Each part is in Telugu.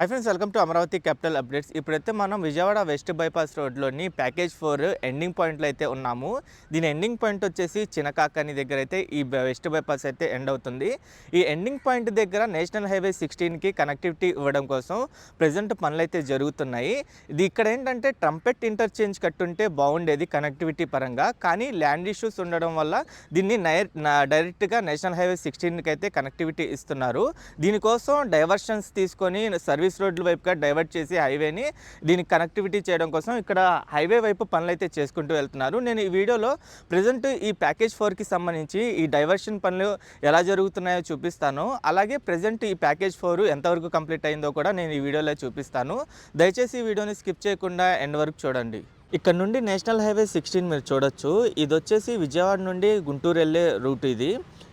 Hi friends welcome to Amaravati capital updates ఇప్పుడైతే మనం విజయవాడ వెస్ట్ బైపాస్ రోడ్లోని ప్యాకేజ్ ఫోర్ ఎండింగ్ పాయింట్లో అయితే ఉన్నాము. దీని ఎండింగ్ పాయింట్ వచ్చేసి చినకాకని దగ్గర అయితే ఈ బ- వెస్ట్ బైపాస్ అయితే ఎండ్ అవుతుంది. ఈ ఎండింగ్ పాయింట్ దగ్గర నేషనల్ హైవే సిక్స్టీన్కి కనెక్టివిటీ ఇవ్వడం కోసం ప్రజెంట్ పనులు అయితే జరుగుతున్నాయి. ఇది ఇక్కడ ఏంటంటే ట్రంపెట్ ఇంటర్చేంజ్ కట్టుంటే బాగుండేది కనెక్టివిటీ పరంగా. కానీ ల్యాండ్ ఇష్యూస్ ఉండడం వల్ల దీన్ని నైర్ డైరెక్ట్గా నేషనల్ హైవే సిక్స్టీన్కి అయితే కనెక్టివిటీ ఇస్తున్నారు. దీనికోసం డైవర్షన్స్ తీసుకొని సర్వీస్ రోడ్ల వైపుగా డైవర్ట్ చేసి హైవేని దీనికి కనెక్టివిటీ చేయడం కోసం ఇక్కడ హైవే వైపు పనులు అయితే చేసుకుంటూ వెళ్తున్నారు. నేను ఈ వీడియోలో ప్రజెంట్ ఈ ప్యాకేజ్ ఫోర్కి సంబంధించి ఈ డైవర్షన్ పనులు ఎలా జరుగుతున్నాయో చూపిస్తాను. అలాగే ప్రజెంట్ ఈ ప్యాకేజ్ ఫోర్ ఎంతవరకు కంప్లీట్ అయిందో కూడా నేను ఈ వీడియోలో చూపిస్తాను. దయచేసి ఈ వీడియోని స్కిప్ చేయకుండా ఎండ్ వరకు చూడండి. ఇక్కడ నుండి నేషనల్ హైవే సిక్స్టీన్ మీరు చూడొచ్చు. ఇది వచ్చేసి విజయవాడ నుండి గుంటూరు వెళ్ళే రూట్ ఇది.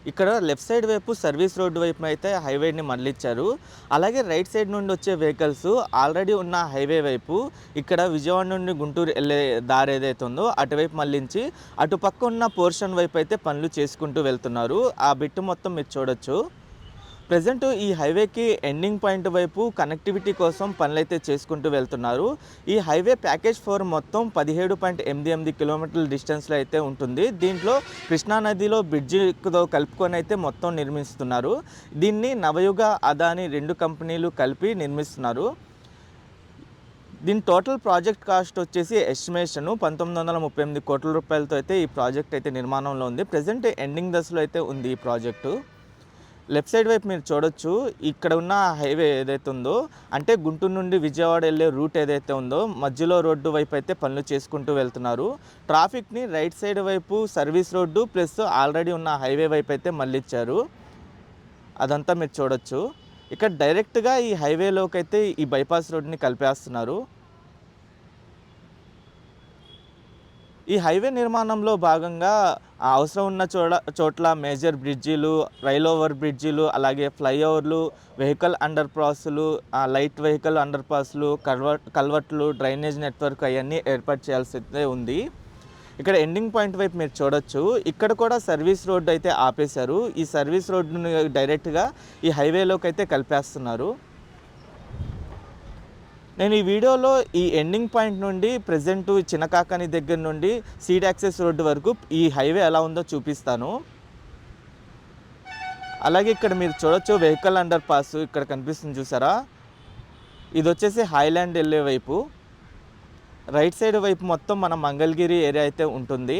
ఇక్కడ లెఫ్ట్ సైడ్ వైపు సర్వీస్ రోడ్డు వైపు అయితే హైవేని మళ్ళించారు అలాగే రైట్ సైడ్ నుండి వచ్చే వెహికల్స్ ఆల్రెడీ ఉన్న హైవే వైపు ఇక్కడ విజయవాడ నుండి గుంటూరు వెళ్ళే దారి ఏదైతే ఉందో అటువైపు మళ్ళించి అటుపక్క ఉన్న పోర్షన్ వైపు అయితే పనులు చేసుకుంటూ వెళ్తున్నారు. ఆ బిట్టు మొత్తం మీరు చూడొచ్చు. ప్రజెంట్ ఈ హైవేకి ఎండింగ్ పాయింట్ వైపు కనెక్టివిటీ కోసం పనులైతే చేసుకుంటూ వెళ్తున్నారు. ఈ హైవే ప్యాకేజ్ ఫోర్ మొత్తం పదిహేడు పాయింట్ ఎనిమిది ఎనిమిది కిలోమీటర్ల డిస్టెన్స్లో అయితే ఉంటుంది. దీంట్లో కృష్ణా నదిలో బ్రిడ్జితో కలుపుకొని అయితే మొత్తం నిర్మిస్తున్నారు. దీన్ని నవయుగ అదాని రెండు కంపెనీలు కలిపి నిర్మిస్తున్నారు. దీని టోటల్ ప్రాజెక్ట్ కాస్ట్ వచ్చేసి ఎస్టిమేషన్ పంతొమ్మిది వందల ముప్పై ఎనిమిది కోట్ల రూపాయలతో అయితే ఈ ప్రాజెక్ట్ అయితే నిర్మాణంలో ఉంది. ప్రజెంట్ ఎండింగ్ దశలో అయితే ఉంది ఈ ప్రాజెక్టు. లెఫ్ట్ సైడ్ వైపు మీరు చూడొచ్చు. ఇక్కడ ఉన్న హైవే ఏదైతే ఉందో అంటే గుంటూరు నుండి విజయవాడ వెళ్ళే రూట్ ఏదైతే ఉందో మధ్యలో రోడ్డు వైపు అయితే పనులు చేసుకుంటూ వెళ్తున్నారు. ట్రాఫిక్ని రైట్ సైడ్ వైపు సర్వీస్ రోడ్డు ప్లస్ ఆల్రెడీ ఉన్న హైవే వైపు అయితే మళ్ళిచ్చారు. అదంతా మీరు చూడొచ్చు. ఇక్కడ డైరెక్ట్గా ఈ హైవేలోకి అయితే ఈ బైపాస్ రోడ్ని కలిపేస్తున్నారు. ఈ హైవే నిర్మాణంలో భాగంగా అవసరం ఉన్న చోట చోట్ల మేజర్ బ్రిడ్జీలు రైల్ ఓవర్ బ్రిడ్జీలు అలాగే ఫ్లైఓవర్లు వెహికల్ అండర్ పాస్లు లైట్ వెహికల్ అండర్ పాస్లు కల్వర్ కల్వర్ట్లు డ్రైనేజ్ నెట్వర్క్ అవన్నీ ఏర్పాటు చేయాల్సి అయితే ఉంది. ఇక్కడ ఎండింగ్ పాయింట్ వైపు మీరు చూడొచ్చు. ఇక్కడ కూడా సర్వీస్ రోడ్డు అయితే ఆపేశారు. ఈ సర్వీస్ రోడ్డుని డైరెక్ట్గా ఈ హైవేలోకి అయితే కలిపేస్తున్నారు. నేను ఈ వీడియోలో ఈ ఎండింగ్ పాయింట్ నుండి ప్రజెంట్ చినకాకని దగ్గర నుండి సీడ్ యాక్సెస్ రోడ్డు వరకు ఈ హైవే ఎలా ఉందో చూపిస్తాను. అలాగే ఇక్కడ మీరు చూడొచ్చు వెహికల్ అండర్ పాస్ ఇక్కడ కనిపిస్తుంది చూసారా? ఇది వచ్చేసి హైలాండ్ వెళ్ళే వైపు. రైట్ సైడ్ వైపు మొత్తం మన మంగళగిరి ఏరియా అయితే ఉంటుంది.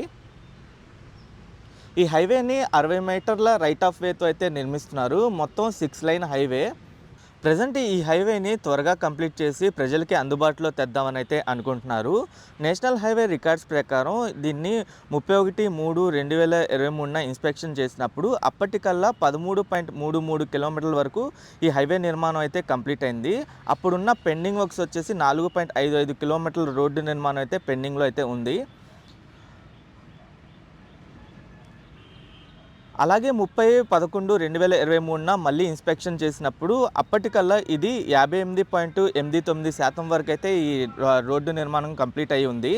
ఈ హైవేని అరవై మీటర్ల రైట్ ఆఫ్ వేతో అయితే నిర్మిస్తున్నారు. మొత్తం సిక్స్ లైన్ హైవే ప్రజెంట్ ఈ హైవేని త్వరగా కంప్లీట్ చేసి ప్రజలకి అందుబాటులో తెద్దామని అయితే అనుకుంటున్నారు. నేషనల్ హైవే రికార్డ్స్ ప్రకారం దీన్ని ముప్పై ఒకటి మూడు రెండు వేల ఇరవై మూడున ఇన్స్పెక్షన్ చేసినప్పుడు అప్పటికల్లా పదమూడు పాయింట్ మూడు మూడు కిలోమీటర్ల వరకు ఈ హైవే నిర్మాణం అయితే కంప్లీట్ అయింది. అప్పుడున్న పెండింగ్ వర్క్స్ వచ్చేసి నాలుగు పాయింట్ ఐదు ఐదు కిలోమీటర్ల రోడ్డు నిర్మాణం అయితే పెండింగ్లో అయితే ఉంది. అలాగే ముప్పై పదకొండు రెండు వేల ఇరవై మూడున మళ్ళీ ఇన్స్పెక్షన్ చేసినప్పుడు అప్పటికల్లా ఇది యాభై ఎనిమిది పాయింట్ ఎనిమిది తొమ్మిది శాతం వరకు అయితే ఈ రోడ్డు నిర్మాణం కంప్లీట్ అయి ఉంది.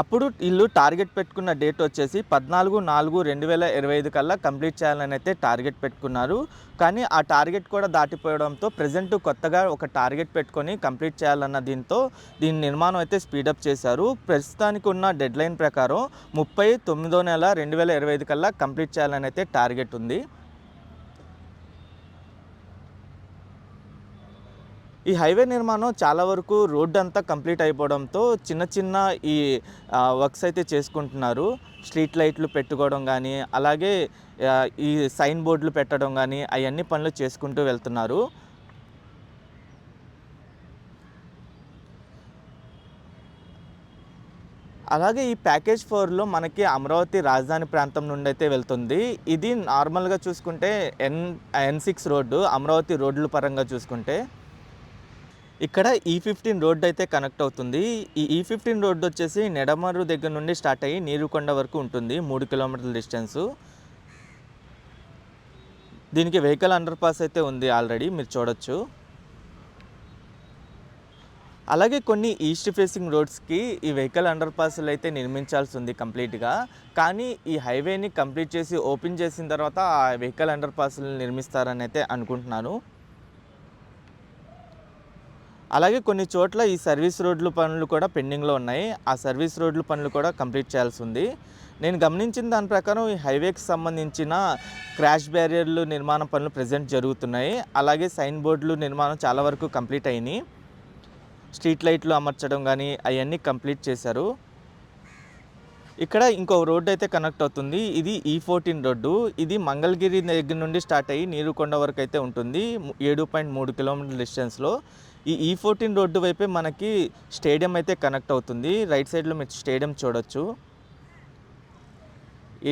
అప్పుడు వీళ్ళు టార్గెట్ పెట్టుకున్న డేట్ వచ్చేసి పద్నాలుగు నాలుగు రెండు వేల ఇరవై ఐదు కల్లా కంప్లీట్ చేయాలని అయితే టార్గెట్ పెట్టుకున్నారు. కానీ ఆ టార్గెట్ కూడా దాటిపోవడంతో ప్రజెంట్ కొత్తగా ఒక టార్గెట్ పెట్టుకొని కంప్లీట్ చేయాలన్న దీంతో దీని నిర్మాణం అయితే స్పీడప్ చేశారు. ప్రస్తుతానికి ఉన్న డెడ్లైన్ ప్రకారం ముప్పై తొమ్మిదో నెల రెండు వేల ఇరవై ఐదు కల్లా కంప్లీట్ చేయాలని అయితే టార్గెట్ ఉంది. ఈ హైవే నిర్మాణం చాలా వరకు రోడ్డు అంతా కంప్లీట్ అయిపోవడంతో చిన్న చిన్న ఈ వర్క్స్ అయితే చేసుకుంటున్నారు. స్ట్రీట్ లైట్లు పెట్టుకోవడం కానీ అలాగే ఈ సైన్ బోర్డులు పెట్టడం కానీ అవన్నీ పనులు చేసుకుంటూ వెళ్తున్నారు. అలాగే ఈ ప్యాకేజ్ ఫోర్లో మనకి అమరావతి రాజధాని ప్రాంతం నుండి అయితే వెళ్తుంది. ఇది నార్మల్గా చూసుకుంటే N N six road Amaravati రోడ్ల పరంగా చూసుకుంటే. ఇక్కడ ఈ ఫిఫ్టీన్ రోడ్ అయితే కనెక్ట్ అవుతుంది. ఈ ఈ ఫిఫ్టీన్ రోడ్ వచ్చేసి నెడమరు దగ్గర నుండి స్టార్ట్ అయ్యి నీరుకొండ వరకు ఉంటుంది. మూడు కిలోమీటర్ల డిస్టెన్స్. దీనికి వెహికల్ అండర్ పాస్ అయితే ఉంది ఆల్రెడీ మీరు చూడొచ్చు. అలాగే కొన్ని ఈస్ట్ ఫేసింగ్ రోడ్స్కి ఈ వెహికల్ అండర్ పాస్లు అయితే నిర్మించాల్సి ఉంది కంప్లీట్గా. కానీ ఈ హైవేని కంప్లీట్ చేసి ఓపెన్ చేసిన తర్వాత ఆ వెహికల్ అండర్ పాస్లు నిర్మిస్తారని అయితే అనుకుంటున్నాను. అలాగే కొన్ని చోట్ల ఈ సర్వీస్ రోడ్లు పనులు కూడా పెండింగ్లో ఉన్నాయి. ఆ సర్వీస్ రోడ్లు పనులు కూడా కంప్లీట్ చేయాల్సి ఉంది. నేను గమనించిన దాని ప్రకారం ఈ హైవేకి సంబంధించిన క్రాష్ బ్యారియర్లు నిర్మాణ పనులు ప్రజెంట్ జరుగుతున్నాయి. అలాగే సైన్ బోర్డులు నిర్మాణం చాలా వరకు కంప్లీట్ అయినాయి. స్ట్రీట్ లైట్లు అమర్చడం కానీ అవన్నీ కంప్లీట్ చేశారు. ఇక్కడ ఇంకో రోడ్డు అయితే కనెక్ట్ అవుతుంది. ఇది e ఈ ఫోర్టీన్ రోడ్డు. ఇది మంగళగిరి దగ్గర నుండి స్టార్ట్ అయ్యి నీరుకొండ వరకు అయితే ఉంటుంది. ఏడు పాయింట్ మూడు కిలోమీటర్ల డిస్టెన్స్లో. ఈ e ఈ ఫోర్టీన్ రోడ్డు వైపే మనకి స్టేడియం అయితే కనెక్ట్ అవుతుంది. రైట్ సైడ్లో మీరు స్టేడియం చూడొచ్చు.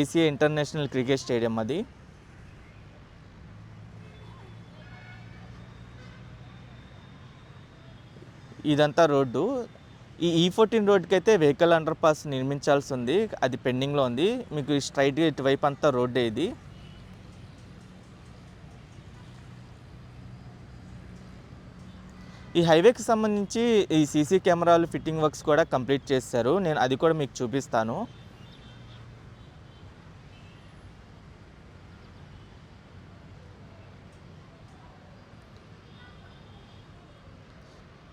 ఏసీఏ ఇంటర్నేషనల్ క్రికెట్ స్టేడియం అది. ఇదంతా రోడ్డు. ఈ ఈ ఫోర్టీన్ రోడ్కి అయితే వెహికల్ అండర్ పాస్ నిర్మించాల్సి ఉంది. అది పెండింగ్లో ఉంది. మీకు స్ట్రైట్గా ఇటువైపు అంతా రోడ్డే ఇది. ఈ హైవేకి సంబంధించి ఈ సీసీ కెమెరాలు ఫిట్టింగ్ వర్క్స్ కూడా కంప్లీట్ చేశారు. నేను అది కూడా మీకు చూపిస్తాను.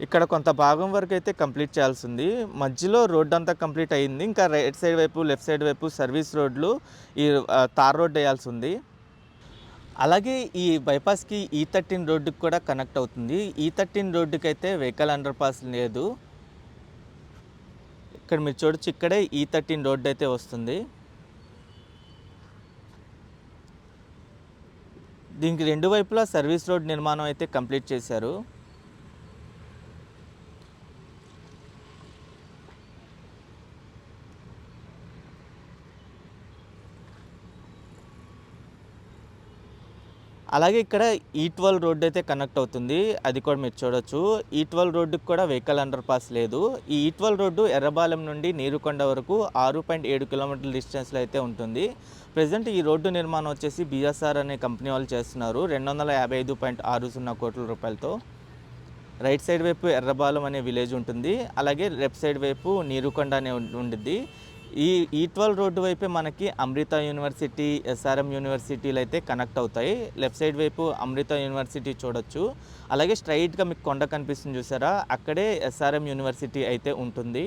ఇక్కడ కొంత భాగం వరకు అయితే కంప్లీట్ చేయాల్సి ఉంది మధ్యలో రోడ్ అంతా కంప్లీట్ అయింది. ఇంకా రైట్ సైడ్ వైపు లెఫ్ట్ సైడ్ వైపు సర్వీస్ రోడ్లు ఈ తార్ రోడ్ వేయాల్సి ఉంది. అలాగే ఈ బైపాస్కి ఈ థర్టీన్ రోడ్డుకి కూడా కనెక్ట్ అవుతుంది. ఈ థర్టీన్ రోడ్డుకి అయితే వెహికల్ అండర్ పాస్ లేదు. ఇక్కడ మీరు చూడొచ్చు ఇక్కడే ఈ థర్టీన్ రోడ్డు అయితే వస్తుంది. దీనికి రెండు వైపులా సర్వీస్ రోడ్ నిర్మాణం అయితే కంప్లీట్ చేశారు. అలాగే ఇక్కడ e ఈ ట్వెల్వ్ రోడ్డు అయితే కనెక్ట్ అవుతుంది. అది కూడా మీరు చూడొచ్చు. E ఈ ట్వెల్వ్ రోడ్డుకి కూడా వెహికల్ అండర్ పాస్ లేదు. ఈ e ఈట్వల్ ట్వెల్వ్ రోడ్డు ఎర్రబాలెం నుండి నీరుకొండ వరకు ఆరు పాయింట్ ఏడు కిలోమీటర్ల డిస్టెన్స్లో అయితే ఉంటుంది. ప్రజెంట్ ఈ రోడ్డు నిర్మాణం వచ్చేసి బీఎస్ఆర్ అనే కంపెనీ వాళ్ళు చేస్తున్నారు. రెండు వందల యాభై ఐదు పాయింట్ ఆరు సున్నా కోట్ల రూపాయలతో. రైట్ సైడ్ వైపు ఎర్రబాలెం అనే విలేజ్ ఉంటుంది. అలాగే లెఫ్ట్ సైడ్ వైపు నీరుకొండ అనే ఉండిద్ది. ఈ ఈ ట్వెల్వ్ రోడ్డు వైపే మనకి అమృత యూనివర్సిటీ ఎస్ఆర్ఎం యూనివర్సిటీలు అయితే కనెక్ట్ అవుతాయి. లెఫ్ట్ సైడ్ వైపు అమృత యూనివర్సిటీ చూడొచ్చు. అలాగే స్ట్రైట్గా మీకు కొండ కనిపిస్తుంది చూసారా? అక్కడే ఎస్ఆర్ఎం యూనివర్సిటీ అయితే ఉంటుంది.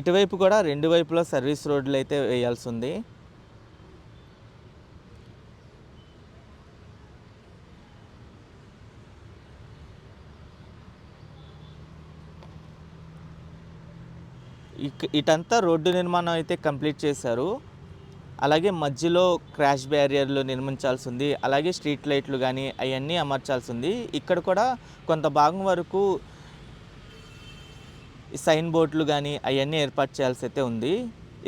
ఇటువైపు కూడా రెండు వైపులా సర్వీస్ రోడ్లు అయితే వేయాల్సి ఉంది. ఇటంతా రోడ్డు నిర్మాణం అయితే కంప్లీట్ చేశారు. అలాగే మధ్యలో క్రాష్ బ్యారియర్లు నిర్మించాల్సి ఉంది అలాగే స్ట్రీట్ లైట్లు కానీ అవన్నీ అమర్చాల్సి ఉంది ఇక్కడ కూడా కొంత భాగం వరకు సైన్ బోర్డులు కానీ అవన్నీ ఏర్పాటు చేయాల్సి అయితే ఉంది.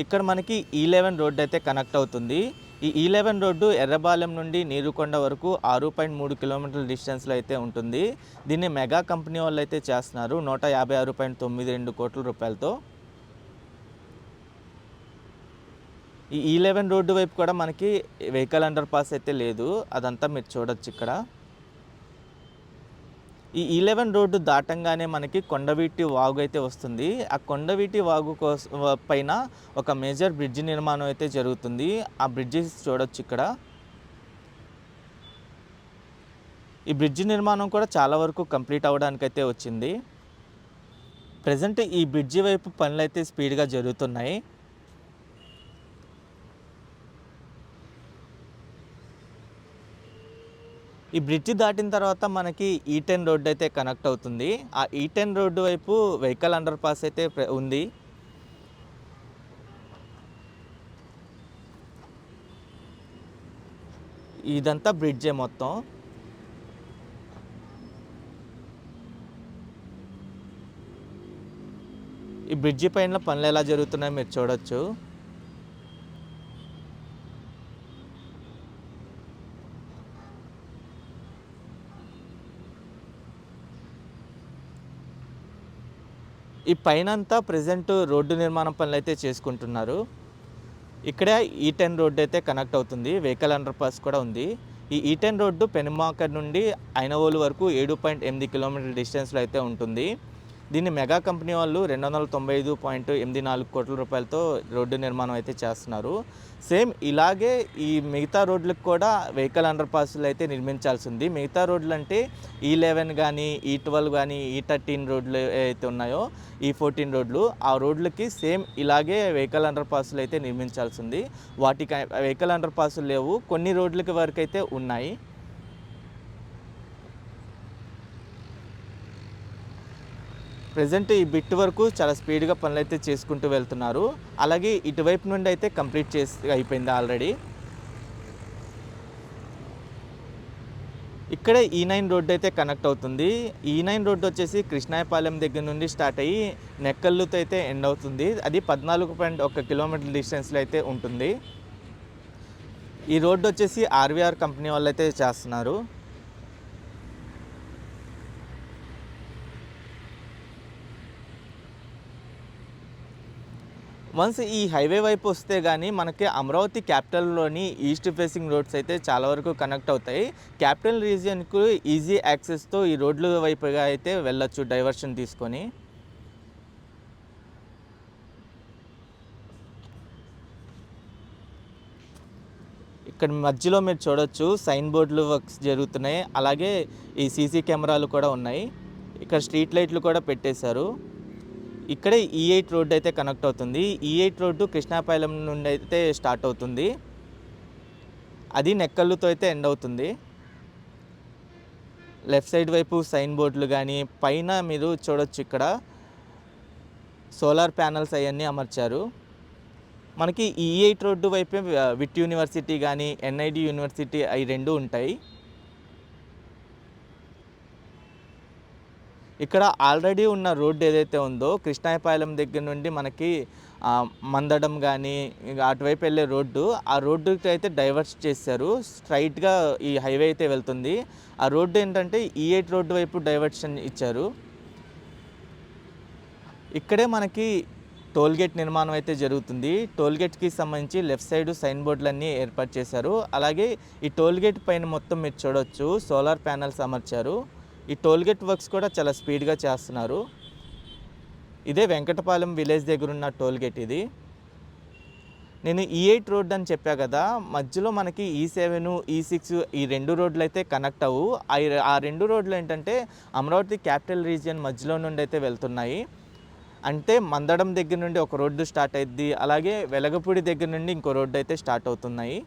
ఇక్కడ మనకి e ఈ లెవెన్ రోడ్డు అయితే కనెక్ట్ అవుతుంది. ఈ e ఈ లెవెన్ రోడ్డు ఎర్రబాలెం నుండి నీరుకొండ వరకు ఆరు పాయింట్ మూడు కిలోమీటర్ల డిస్టెన్స్లో అయితే ఉంటుంది. దీన్ని మెగా కంపెనీ వాళ్ళు అయితే చేస్తున్నారు. నూట యాభై ఆరు పాయింట్ తొమ్మిది రెండు కోట్ల రూపాయలతో. ఈ e ఈ లెవెన్ రోడ్డు వైపు కూడా మనకి వెహికల్ అండర్ పాస్ అయితే లేదు. అదంతా మీరు చూడొచ్చు ఇక్కడ. ఈ e ఈ లెవెన్ రోడ్డు దాటంగానే మనకి కొండవీటి వాగు అయితే వస్తుంది. ఆ కొండవీటి వాగు కోస పైన ఒక మేజర్ బ్రిడ్జి నిర్మాణం అయితే జరుగుతుంది. ఆ బ్రిడ్జి చూడొచ్చు ఇక్కడ. ఈ బ్రిడ్జి నిర్మాణం కూడా చాలా వరకు కంప్లీట్ అవ్వడానికి అయితే వచ్చింది. ప్రజెంట్ ఈ బ్రిడ్జి వైపు పనులు అయితే స్పీడ్గా జరుగుతున్నాయి. ఈ బ్రిడ్జి దాటిన తర్వాత మనకి ఈ టెన్ రోడ్ అయితే కనెక్ట్ అవుతుంది. ఆ ఈ టెన్ రోడ్డు వైపు వెహికల్ అండర్ పాస్ అయితే ఉంది. ఇదంతా బ్రిడ్జే మొత్తం. ఈ బ్రిడ్జి పైన పనులు ఎలా జరుగుతున్నాయో మీరు చూడొచ్చు. ఈ పైనంతా ప్రజెంట్ రోడ్డు నిర్మాణం పనులు అయితే చేసుకుంటున్నారు. ఇక్కడే e ఈ టెన్ రోడ్డు అయితే కనెక్ట్ అవుతుంది. వెహికల్ అండర్ పాస్ కూడా ఉంది. ఈ e ఈటెన్ రోడ్డు పెనుమాకర్ నుండి ఐనవోలు వరకు ఏడు పాయింట్ ఎనిమిది కిలోమీటర్ల డిస్టెన్స్లో అయితే ఉంటుంది. దీన్ని మెగా కంపెనీ వాళ్ళు రెండు వందల తొంభై ఐదు పాయింట్ ఎనిమిది నాలుగు కోట్ల రూపాయలతో రోడ్డు నిర్మాణం అయితే చేస్తున్నారు. సేమ్ ఇలాగే ఈ మిగతా రోడ్లకు కూడా వెహికల్ అండర్ పాస్లు అయితే నిర్మించాల్సి ఉంది మిగతా e e e రోడ్లు అంటే ఈ లెవెన్ కానీ ఈ ట్వెల్వ్ కానీ ఈ థర్టీన్ రోడ్లు అయితే ఉన్నాయో ఈ ఫోర్టీన్ రోడ్లు ఆ రోడ్లకి సేమ్ ఇలాగే వెహికల్ అండర్ పాస్లు అయితే నిర్మించాల్సి ఉంది వాటికి వెహికల్ అండర్ పాస్లు లేవు. కొన్ని రోడ్లకి వరకు అయితే ఉన్నాయి. ప్రజెంట్ ఈ బిట్ వరకు చాలా స్పీడ్గా పనులు అయితే చేసుకుంటూ వెళ్తున్నారు. అలాగే ఇటువైపు నుండి అయితే కంప్లీట్ చేసి అయిపోయింది ఆల్రెడీ. ఇక్కడ ఈ e నైన్ రోడ్డు అయితే కనెక్ట్ అవుతుంది. E ఈ నైన్ రోడ్డు వచ్చేసి కృష్ణాయపాలెం దగ్గర నుండి స్టార్ట్ అయ్యి నెక్కల్లుతో అయితే ఎండ్ అవుతుంది. అది పద్నాలుగు పాయింట్ ఒక కిలోమీటర్ డిస్టెన్స్లో అయితే ఉంటుంది. ఈ రోడ్డు వచ్చేసి ఆర్వీఆర్ కంపెనీ వాళ్ళు అయితే చేస్తున్నారు. వన్స్ ఈ హైవే వైపు వస్తే కానీ మనకి అమరావతి క్యాపిటల్లోని ఈస్ట్ ఫేసింగ్ రోడ్స్ అయితే చాలా వరకు కనెక్ట్ అవుతాయి. క్యాపిటల్ రీజియన్కు ఈజీ యాక్సెస్తో ఈ రోడ్ల వైపుగా అయితే వెళ్ళొచ్చు డైవర్షన్ తీసుకొని. ఇక్కడ మధ్యలో మీరు చూడొచ్చు సైన్ బోర్డులు వర్క్స్ జరుగుతున్నాయి. అలాగే ఈ సీసీ కెమెరాలు కూడా ఉన్నాయి. ఇక్కడ స్ట్రీట్ లైట్లు కూడా పెట్టేశారు. ఇక్కడే e ఈ ఎయిట్ రోడ్ అయితే కనెక్ట్ అవుతుంది. E E eight road Krishnapalem నుండి అయితే స్టార్ట్ అవుతుంది. అది నెక్కల్లుతో అయితే ఎండ్ అవుతుంది. లెఫ్ట్ సైడ్ వైపు సైన్ బోర్డులు కానీ పైన మీరు చూడొచ్చు ఇక్కడ. సోలార్ ప్యానల్స్ అవన్నీ అమర్చారు. మనకి e ఈ ఎయిట్ రోడ్డు వైపే విట్ యూనివర్సిటీ కానీ ఎన్ఐడి యూనివర్సిటీ అవి రెండు ఉంటాయి. ఇక్కడ ఆల్రెడీ ఉన్న రోడ్డు ఏదైతే ఉందో కృష్ణాయపాలెం దగ్గర నుండి మనకి మందడం కానీ అటువైపు వెళ్ళే రోడ్డు ఆ రోడ్డుకి అయితే డైవర్ట్ చేశారు. స్ట్రైట్గా ఈ హైవే అయితే వెళ్తుంది. ఆ రోడ్డు ఏంటంటే ఈ ఎయిట్ రోడ్డు వైపు డైవర్షన్ ఇచ్చారు. ఇక్కడే మనకి టోల్గేట్ నిర్మాణం అయితే జరుగుతుంది. టోల్గేట్కి సంబంధించి లెఫ్ట్ సైడ్ సైన్ బోర్డులన్నీ ఏర్పాటు చేశారు. అలాగే ఈ టోల్గేట్ పైన మొత్తం మీరు చూడొచ్చు. సోలార్ ప్యానల్స్ అమర్చారు. ఈ టోల్గేట్ వర్క్స్ కూడా చాలా స్పీడ్గా చేస్తున్నారు. ఇదే వెంకటపాలెం విలేజ్ దగ్గర ఉన్న టోల్గేట్ ఇది. నేను e ఈ ఎయిట్ రోడ్ అని చెప్పా కదా మధ్యలో మనకి ఈ సెవెన్ ఈ సిక్స్ ఈ రెండు రోడ్లు అయితే కనెక్ట్ అవ్వు. ఆ రెండు రోడ్లు ఏంటంటే అమరావతి క్యాపిటల్ రీజియన్ మధ్యలో నుండి అయితే వెళ్తున్నాయి. అంటే మందడం దగ్గర నుండి ఒక రోడ్డు స్టార్ట్ అయింది అలాగే వెలగపూడి దగ్గర నుండి ఇంకో రోడ్డు అయితే స్టార్ట్ అవుతున్నాయి.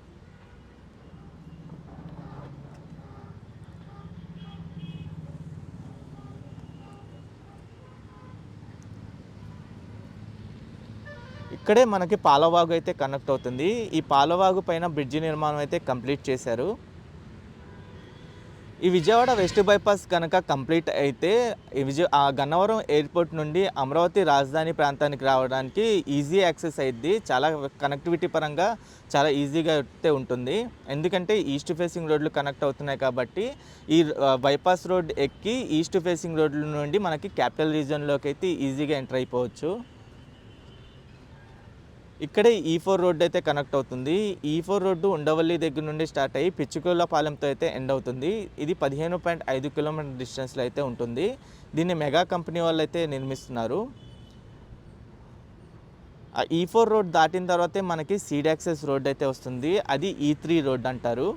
ఇక్కడే మనకి పాలవాగు అయితే కనెక్ట్ అవుతుంది. ఈ పాలవాగు పైన బ్రిడ్జి నిర్మాణం అయితే కంప్లీట్ చేశారు. ఈ విజయవాడ వెస్ట్ బైపాస్ కనుక కంప్లీట్ అయితే ఈ విజయ ఆ గన్నవరం ఎయిర్పోర్ట్ నుండి అమరావతి రాజధాని ప్రాంతానికి రావడానికి ఈజీ యాక్సెస్ అయింది చాలా కనెక్టివిటీ పరంగా చాలా ఈజీగా అయితే ఉంటుంది. ఎందుకంటే ఈస్ట్ ఫేసింగ్ రోడ్లు కనెక్ట్ అవుతున్నాయి కాబట్టి ఈ బైపాస్ రోడ్ ఎక్కి ఈస్ట్ ఫేసింగ్ రోడ్ల నుండి మనకి క్యాపిటల్ రీజన్లోకి అయితే ఈజీగా ఎంటర్ అయిపోవచ్చు. ఇక్కడే e ఈ ఫోర్ రోడ్డు అయితే కనెక్ట్ అవుతుంది. E E four road Undavalli దగ్గర నుండి స్టార్ట్ అయ్యి పిచ్చుకోలపాలెంతో అయితే ఎండ్ అవుతుంది. ఇది పదిహేను పాయింట్ ఐదు కిలోమీటర్ డిస్టెన్స్లో అయితే ఉంటుంది. దీన్ని మెగా కంపెనీ వాళ్ళు అయితే నిర్మిస్తున్నారు ఈ ఫోర్ e రోడ్ దాటిన తర్వాతే మనకి సీడ్ యాక్సెస్ రోడ్ అయితే వస్తుంది. అది ఈ త్రీ రోడ్ అంటారు.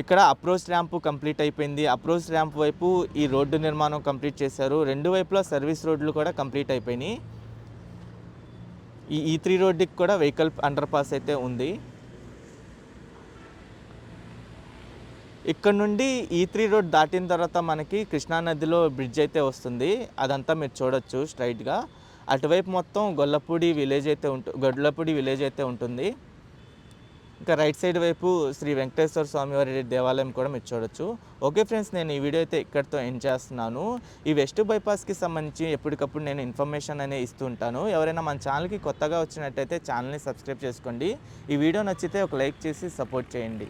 ఇక్కడ అప్రోచ్ ర్యాంపు కంప్లీట్ అయిపోయింది. అప్రోచ్ ర్యాంప్ వైపు ఈ రోడ్డు నిర్మాణం కంప్లీట్ చేశారు. రెండు వైపులా సర్వీస్ రోడ్లు కూడా కంప్లీట్ అయిపోయినాయి. ఈ ఈ త్రీ రోడ్డుకి కూడా వెహికల్ అండర్ పాస్ అయితే ఉంది. ఇక్కడ నుండి ఈ త్రీ రోడ్ దాటిన తర్వాత మనకి కృష్ణానదిలో బ్రిడ్జ్ అయితే వస్తుంది. అదంతా మీరు చూడొచ్చు స్ట్రైట్గా అటువైపు మొత్తం గొల్లపూడి విలేజ్ అయితే ఉంటు గొల్లపూడి విలేజ్ అయితే ఉంటుంది. ఇంకా రైట్ సైడ్ వైపు శ్రీ వెంకటేశ్వర స్వామివారి దేవాలయం కూడా మీరు చూడొచ్చు. ఓకే ఫ్రెండ్స్ నేను ఈ వీడియో అయితే ఇక్కడితో ఎండ్ చేస్తున్నాను. ఈ వెస్ట్ బైపాస్కి సంబంధించి ఎప్పటికప్పుడు నేను ఇన్ఫర్మేషన్ అనేది ఇస్తూ ఉంటాను. ఎవరైనా మన ఛానల్కి కొత్తగా వచ్చినట్టయితే ఛానల్ని సబ్స్క్రైబ్ చేసుకోండి. ఈ వీడియో నచ్చితే ఒక లైక్ చేసి సపోర్ట్ చేయండి.